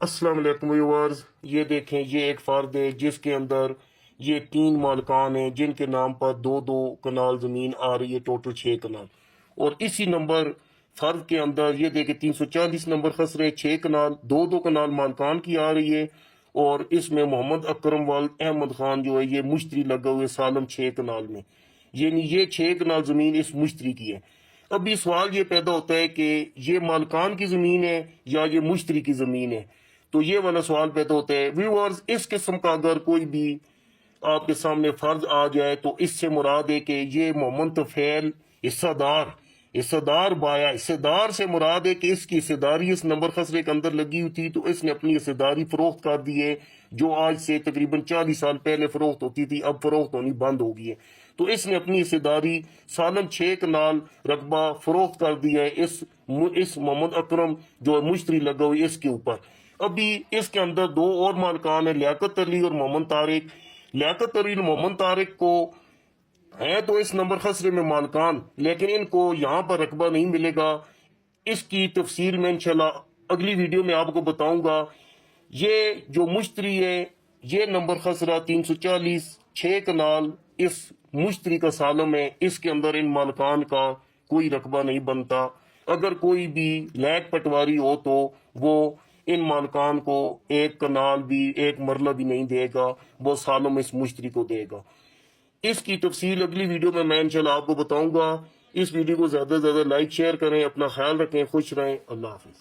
السلام علیکم ویورز، یہ دیکھیں، یہ ایک فرد ہے جس کے اندر یہ تین مالکان ہیں جن کے نام پر دو دو کنال زمین آ رہی ہے، ٹوٹل چھ کنال۔ اور اسی نمبر فرد کے اندر یہ دیکھیں، تین سو چالیس نمبر خسرے، چھ کنال، دو دو کنال مالکان کی آ رہی ہے۔ اور اس میں محمد اکرم وال احمد خان جو ہے، یہ مشتری لگا ہوئے سالم چھ کنال میں۔ یعنی یہ چھ کنال زمین اس مشتری کی ہے۔ ابھی سوال یہ پیدا ہوتا ہے کہ یہ مالکان کی زمین ہے یا یہ مشتری کی زمین ہے؟ تو یہ والا سوال پیدا ہوتا ہے۔ ویورز اس قسم کا اگر کوئی بھی آپ کے سامنے فرض آ جائے تو اس سے مراد ہے کہ یہ محمد طفیل حصہ دار حصہ دار بایا۔ حصہ دار سے مراد ہے کہ اس کی حصہ داری اس نمبر خسرے کے اندر لگی ہوئی تھی تو اس نے اپنی حصہ داری فروخت کر دی ہے، جو آج سے تقریباً چالیس سال پہلے فروخت ہوتی تھی، اب فروخت ہونی بند ہو گئی ہے۔ تو اس نے اپنی حصہ داری سالم چھ کنال رقبہ فروخت کر دیا ہے۔ اس اس محمد اکرم جو ہے مشتری لگا ہوئی اس کے اوپر۔ ابھی اس کے اندر دو اور مالکان ہیں، لیاقت علی اور محمد طارق۔ لیاقت علی اور محمد طارق کو ہیں تو اس نمبر خسرے میں مالکان، لیکن ان کو یہاں پر رقبہ نہیں ملے گا۔ اس کی تفصیل میں انشاءاللہ اگلی ویڈیو میں آپ کو بتاؤں گا۔ یہ جو مشتری ہے، یہ نمبر خسرہ تین سو چالیس، چھ کنال اس مشتری کا سالم ہے۔ اس کے اندر ان مالکان کا کوئی رقبہ نہیں بنتا۔ اگر کوئی بھی لیک پٹواری ہو تو وہ ان مالکان کو ایک کنال بھی، ایک مرلہ بھی نہیں دے گا، وہ میں اس مشتری کو دے گا۔ اس کی تفصیل اگلی ویڈیو میں میں انشاءاللہ آپ کو بتاؤں گا۔ اس ویڈیو کو زیادہ سے زیادہ لائک، شیئر کریں، اپنا خیال رکھیں، خوش رہیں۔ اللہ حافظ۔